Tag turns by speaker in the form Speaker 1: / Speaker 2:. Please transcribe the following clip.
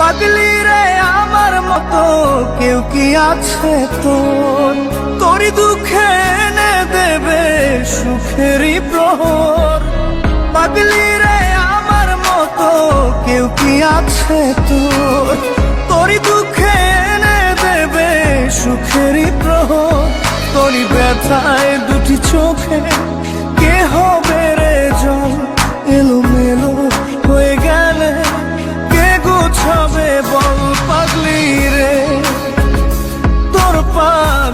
Speaker 1: পাগলি রে আমার মতো, কেউ কি আছে তোর তোরই দুঃখে এনে দেবে সুখেরই প্রহর। পাগলি রে আমার মতো, কেউ কি আছে তোর তোরই দুঃখে এনে দেবে সুখেরই প্রহর। তোরই ব্যথায় দুটি চোখে